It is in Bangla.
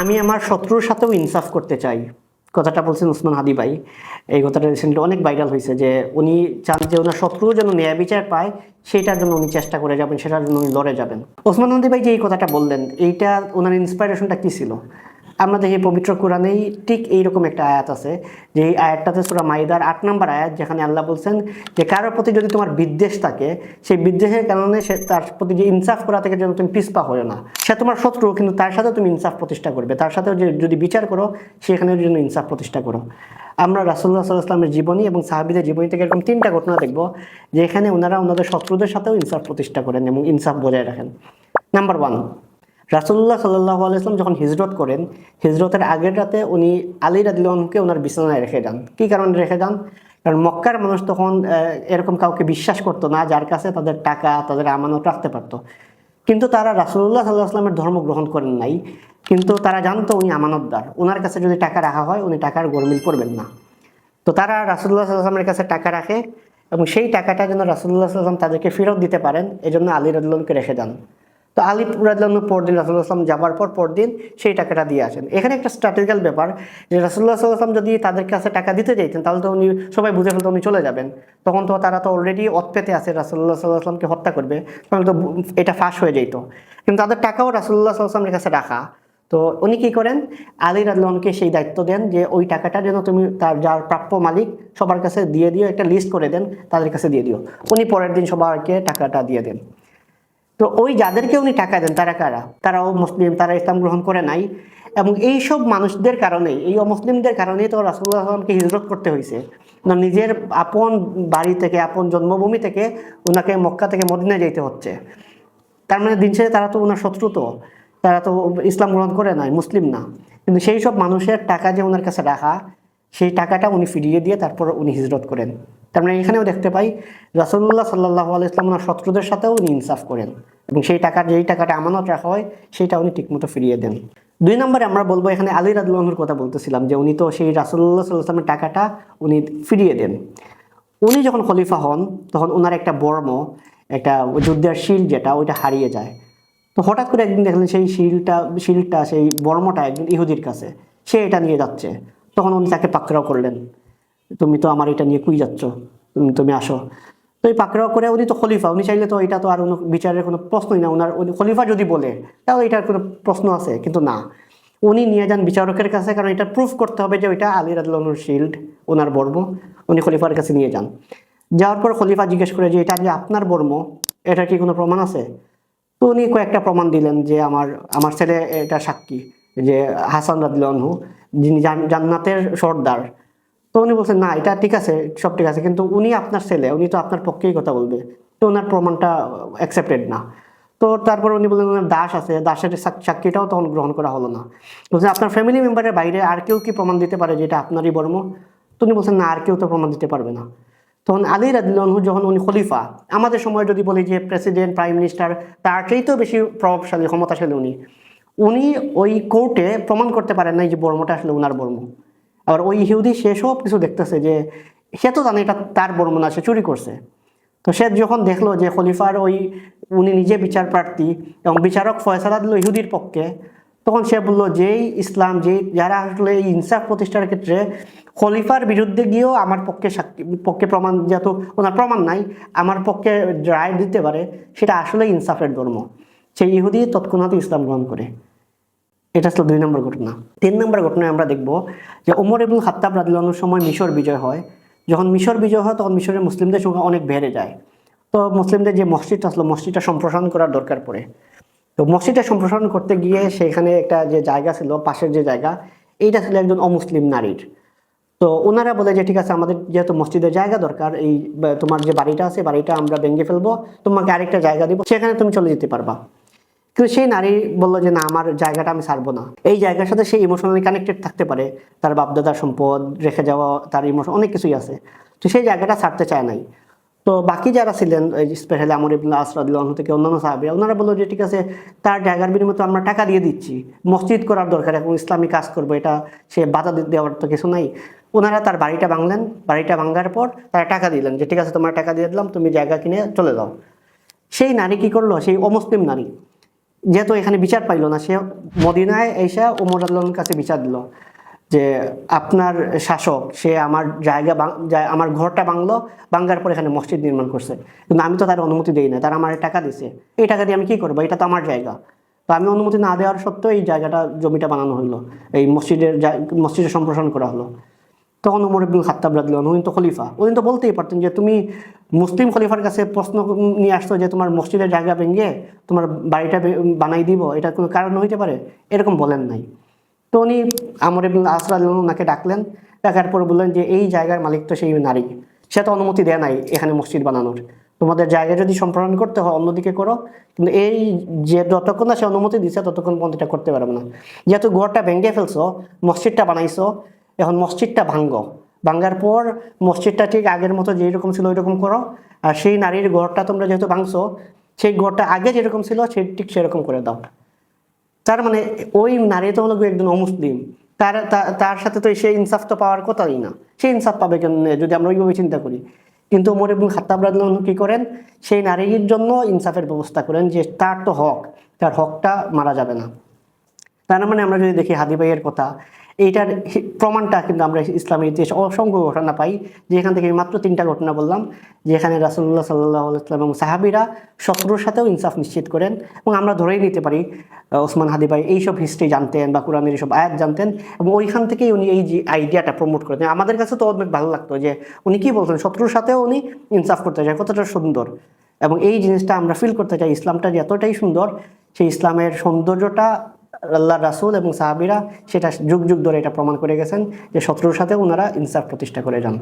আমি আমার শত্রুর সাথেও ইনসাফ করতে চাই। কথাটা বলছেন উসমান হাদি ভাই। এই কথাটা রিসেন্টলি অনেক ভাইরাল হয়েছে যে উনি চান যে ওনার শত্রুও যেন ন্যায় বিচার পায়, সেটার জন্য উনি চেষ্টা করে যাবেন, সেটার জন্য উনি লড়ে যাবেন। ওসমান হাদি ভাই যে এই কথাটা বললেন, এইটা ওনার ইন্সপাইরেশনটা কী ছিল? আমরা দেখি পবিত্র কোরআনেই ঠিক এইরকম একটা আয়াত আছে, যে এই আয়াতটাতে সুরা মাইদার আট নম্বর আয়াত যেখানে আল্লাহ বলছেন যে কারোর প্রতি যদি তোমার বিদ্বেষ থাকে, সেই বিদ্বেষের কারণে সে তার প্রতি যে ইনসাফ করা থেকে যেন তুমি পিসপা হয়ে না। সে তোমার শত্রু, কিন্তু তার সাথে তুমি ইনসাফ প্রতিষ্ঠা করবে। তার সাথে যে যদি বিচার করো সেখানে জন্য ইনসাফ প্রতিষ্ঠা করো। আমরা রাসুল্লাহ সাল্লাহামের জীবনী এবং সাহাবিদের জীবনী থেকে এরকম তিনটা ঘটনা দেখব, যে এখানে ওনারা ওনাদের শত্রুদের সাথেও ইনসাফ প্রতিষ্ঠা করেন এবং ইনসাফ বজায় রাখেন। নাম্বার ওয়ান রাসুল্লাহ সাল্লাহ আলাইসলাম যখন হিজরত করেন, হিজরতের আগের রাতে উনি আলী রাদিলকে ওনার বিছানায় রেখে যান। কী কারণে রেখে যান? কারণ মক্কার মানুষ তখন এরকম কাউকে বিশ্বাস করতো না, যার কাছে তাদের টাকা, তাদের আমানত রাখতে পারতো। কিন্তু তারা রাসুল্লাহ সাল্লাহ আসলামের ধর্ম গ্রহণ করেন নাই, কিন্তু তারা জানতো উনি আমানতদার। ওনার কাছে যদি টাকা রাখা হয়, উনি টাকার গোলমিল করবেন না। তো তারা রাসুল্লাহ সাল্লামের কাছে টাকা রাখে এবং সেই টাকাটা যেন রাসুল্লাহ সাল্লাম তাদেরকে ফেরত দিতে পারেন এই জন্য আলী রাদুল্লাহকে রেখে যান। তো আলী রাদুল্লাহ পরদিন রাসুল্লাহ আসলাম যাবার পর পরদিন সেই টাকাটা দিয়ে আসেন। এখানে একটা স্ট্র্যাটেজিক্যাল ব্যাপার যে রাসুল্লাহ সাল্লাম যদি তাদের কাছে টাকা দিতে চাইতেন, তাহলে তো উনি সবাই বুঝে ফেলতো উনি চলে যাবেন। তখন তো তারা তো অলরেডি অতপেতে আছে রাসুল্লাহ সাল্লাহ আসলামকে হত্যা করবে, তাহলে তো এটা ফাঁস হয়ে যেত কিন্তু তাদের টাকাও রাসুল্লাহ সাল্লামের কাছে রাখা। তো উনি কি করেন? আলী রাদলনকে সেই দায়িত্ব দেন যে ওই টাকাটা যেন তুমি তার যার প্রাপ্য মালিক সবার কাছে দিয়ে দিও, একটা লিস্ট করে দেন, তাদের কাছে দিয়ে দিও। উনি পরের দিন সবাইকে টাকাটা দিয়ে দেন। তো ওই যাদেরকে উনি টাকা দেন, তারা কারা? তারাও মুসলিম, তারা ইসলাম গ্রহণ করে নাই। এবং এই সব মানুষদের কারণেই এই অমুসলিমদের কারণেই তো রাসুল্লাহ আসলামকে হিজরত করতে হয়েছে। না, নিজের আপন বাড়ি থেকে, আপন জন্মভূমি থেকে ওনাকে মক্কা থেকে মদিনায় যেতে হচ্ছে। তার মানে দিন শেষে তারা তো ওনার শত্রু তো। তারা তো ইসলাম গ্রহণ করে নাই, মুসলিম না। কিন্তু সেই সব মানুষের টাকা যে ওনার কাছে রাখা সেই টাকাটা উনি ফিরিয়ে দিয়ে তারপর উনি হিজরত করেন। তার মানে এখানেও দেখতে পাই রাসুল্লাহ সাল্লাহ আলাইসলাম ওনার শত্রুদের সাথেও উনি ইনসাফ করেন এবং সেই টাকা যেই টাকাটা আমানত রাখা হয়, সেইটা উনি ঠিকমতো ফিরিয়ে দেন। দুই নম্বরে আমরা বলব, এখানে আলী রাদুল্লাহর কথা বলতেছিলাম যে উনি তো সেই রাসুল্লাহ সাল্লাহামের টাকাটা উনি ফিরিয়ে দেন। উনি যখন খলিফা হন, তখন ওনার একটা বর্ম, একটা যুদ্ধের শিল যেটা, ওইটা হারিয়ে যায়। তো হঠাৎ করে একদিন দেখলেন সেই শিলটা শিলটা, সেই বর্মটা একদিন ইহুদির কাছে, সে এটা নিয়ে যাচ্ছে। তখন উনি তাকে পাকড়াও করলেন। তুমি তো আমার এটা নিয়ে কুই যাচ্ছ। তুমি তুমি আসো। তো এই পাকড়াও করে উনি তো খলিফা। উনি চাইলে তো এটা তো আর কোনো বিচারের কোনো প্রশ্নই না। ওনার খলিফা যদি বলে, তাহলে এটার কোনো প্রশ্ন আছে, কিন্তু না। উনি নিয়ে যান বিচারকের কাছে, কারণ এটা প্রুফ করতে হবে যে ওইটা আলী রাদুল্লাহর শিল্ড ওনার বর্ম। উনি খলিফার কাছে নিয়ে যান। যাওয়ার পর খলিফা জিজ্ঞেস করে যে, এটা যে আপনার বর্ম? এটা কি কোনো প্রমাণ আছে? তো উনি কয়েকটা প্রমাণ দিলেন যে আমার আমার ছেলে এটা সাক্ষী, যে হাসান রাদিলহু যিনি জান্নাতের সর্দার, তো উনি বলছেন, না, এটা ঠিক আছে, সব ঠিক আছে। কিন্তু উনি আপনার ছেলে, উনি তো আপনার পক্ষেই কথা বলবে, তো ওনার প্রমাণটা অ্যাকসেপ্টেড না। তো তারপর উনি বললেন ওনার দাস আছে, দাসের সাক- সাক্ষীটাও তখন গ্রহণ করা হলো না। বলছেন আপনার ফ্যামিলি মেম্বারের বাইরে আর কেউ কি প্রমাণ দিতে পারে যে এটা আপনারই বর্ম? তো উনি বলছেন, না, আর কেউ তো প্রমাণ দিতে পারবে না। তখন আলী রাদিল্লাহু যখন উনি খলিফা, আমাদের সময় যদি বলি যে প্রেসিডেন্ট প্রাইম মিনিস্টার তার চাইতেও বেশি প্রভাবশালী, ক্ষমতাশালী উনি। উনি ওই কোর্টে প্রমাণ করতে পারেন না যে বর্মটা আসলে ওনার বর্ম। আবার ওই ইহুদি সে সব কিছু দেখতেছে যে সে তো জানে এটা তার বর্ম না, সে চুরি করছে। তো সে যখন দেখল যে খলিফার ওই উনি নিজে বিচার প্রার্থী এবং বিচারক ফয়সালা দিল ইহুদির পক্ষে, তখন সে বলল, যেই ইসলাম, যেই যারা আসলে এই ইনসাফ প্রতিষ্ঠার ক্ষেত্রে খলিফার বিরুদ্ধে গিয়েও আমার পক্ষে সাক্ষী, পক্ষে প্রমাণ, যেহেতু ওনার প্রমাণ নাই, আমার পক্ষে রায় দিতে পারে, সেটা আসলে ইনসাফের ধর্ম। সেই ইহুদি তৎক্ষণাৎ ইসলাম গ্রহণ করে। এটা ছিল দুই নম্বর ঘটনা। তিন নম্বর ঘটনায় আমরা দেখব যে ওমর এবং হাত্তাব রাদিল্লাহর সময় মিশর বিজয় হয়। যখন মিশর বিজয় হয়, তখন মিশরের মুসলিমদের সংখ্যা অনেক বেড়ে যায়। তো মুসলিমদের যে মসজিদটা আসলো মসজিদটা সম্প্রসারণ করার দরকার পড়ে। তো মসজিদটা সম্প্রসারণ করতে গিয়ে সেখানে একটা যে জায়গা ছিল, পাশের যে জায়গা, এইটা ছিল একজন অমুসলিম নারীর। তো ওনারা বলে যে, ঠিক আছে, আমাদের যেহেতু মসজিদের জায়গা দরকার, এই তোমার যে বাড়িটা আছে, বাড়িটা আমরা ভেঙে ফেলব, তোমাকে আরেকটা জায়গা দিব, সেখানে তুমি চলে যেতে পারবা। কিন্তু সেই নারী বলল যে, না, আমার জায়গাটা আমি ছাড়বো না। এই জায়গার সাথে সে ইমোশনালি কানেক্টেড থাকতে পারে। তার বাপদাদার সম্পদ, রেখে যাওয়া, তার ইমোশন অনেক কিছুই আছে। তো সেই জায়গাটা ছাড়তে চায় নাই। তো বাকি যারা ছিলেন স্পেশালি আমর ইবুল্লাহ আসরাদুল্লাহ থেকে অন্যান্য সাহাবিরা, ওনারা বলল যে, ঠিক আছে, তার জায়গার বিনিময়ে তো আমরা টাকা দিয়ে দিচ্ছি। মসজিদ করার দরকার এবং ইসলামী কাজ করব, এটা সে বাধা দেওয়ার তো কিছু নাই। ওনারা তার বাড়িটা ভাঙলেন। বাড়িটা ভাঙার পর তারা টাকা দিলেন যে, ঠিক আছে, তোমার টাকা দিয়ে দিলাম, তুমি জায়গা কিনে চলে যাও। সেই নারী কি করল? সেই অমুসলিম নারী যেহেতু এখানে বিচার পাইলো না সে মদিনায় এসে ওমর আল্লাহর কাছে বিচার দিল যে আপনার শাসক, সে আমার জায়গা আমার ঘরটা বাংলো বাঙ্গার পর এখানে মসজিদ নির্মাণ করছে। কিন্তু আমি তো তার অনুমতি দিই না, তারা আমার টাকা দিছে। এই টাকা দিয়ে আমি কি করব? এটা তো আমার জায়গা। তো আমি অনুমতি না দেওয়ার সত্ত্বেও এই জায়গাটা, জমিটা বানানো হলো। এই মসজিদের মসজিদের সম্প্রসারণ করা হলো। তখন উমর ইবনুল খাত্তাব উনি তো খলিফা। উনি তো বলতেই পারতেন যে, তুমি মুসলিম খলিফার কাছে প্রশ্ন নিয়ে আসছো যে, তোমার মসজিদের জায়গা ভেঙে তোমার বাড়িটা বানাই দিব, এটা কোনো কারণ হইতে পারে? এরকম বলেন নাই। তো উনি আমর ইবনুল আসরাদ ওনাকে ডাকলেন, ডাকার পর বললেন যে, এই জায়গার মালিক তো সেই নারী। সে তো অনুমতি দেয় নাই এখানে মসজিদ বানানোর। তোমাদের জায়গা যদি সম্প্রসারণ করতে হয় অন্যদিকে করো। কিন্তু এই যে, যতক্ষণ না সে অনুমতি দিচ্ছে ততক্ষণ পর্যন্ত এটা করতে পারবে না। যেহেতু ঘরটা ভেঙে ফেলছো, মসজিদটা বানাইছো এখন মসজিদটা ভাঙ্গো। ভাঙ্গার পর মসজিদটা ঠিক আগের মতো যেরকম ছিল ওই রকম করো। আর সেই নারীর ঘরটা তোমরা যেহেতু ভাঙছো, সেই ঘরটা আগে যেরকম ছিল সে ঠিক সেরকম করে দাও। তার মানে ওই নারী তো হলো একজন অমুসলিম। তার তার সাথে তো সেই ইনসাফ তো পাওয়ার কথাই না। সেই ইনসাফ পাবে কেন যদি আমরা ওইভাবে চিন্তা করি। কিন্তু ওমর খাত্তাব রাদিয়াল্লাহু আনহু কি করেন? সেই নারীর জন্য ইনসাফের ব্যবস্থা করেন যে তার তো হক, তার হকটা মারা যাবে না। তার মানে আমরা যদি দেখি হাদি ভাইয়ের কথা, এইটার প্রমাণটা কিন্তু আমরা ইসলামের ইতিহাস অসংখ্য ঘটনা পাই যে এখান থেকে মাত্র তিনটা ঘটনা বললাম, যেখানে রাসুল্লাহ সাল্লাহ আলাইসাল্লাম এবং সাহাবিরা শত্রুর সাথেও ইনসাফ নিশ্চিত করেন এবং আমরা ধরেই নিতে পারি ওসমান হাদি ভাই এইসব হিস্ট্রি জানতেন বা কোরআনের এইসব আয়াত জানতেন এবং ওইখান থেকেই উনি এই যে আইডিয়াটা প্রমোট করতেন আমাদের কাছে তো অনেক ভালো লাগতো যে উনি কি বলতেন, শত্রুর সাথেও উনি ইনসাফ করতে চায়, কতটা সুন্দর। এবং এই জিনিসটা আমরা ফিল করতে চাই, ইসলামটা যে এতটাই সুন্দর, সেই ইসলামের সৌন্দর্যটা আল্লাহ রাসুল এবং সাহাবিরা সেটা যুগ যুগ ধরে এটা প্রমাণ করে গেছেন যে শত্রুর সাথে ওনারা ইনসাফ প্রতিষ্ঠা করে যান।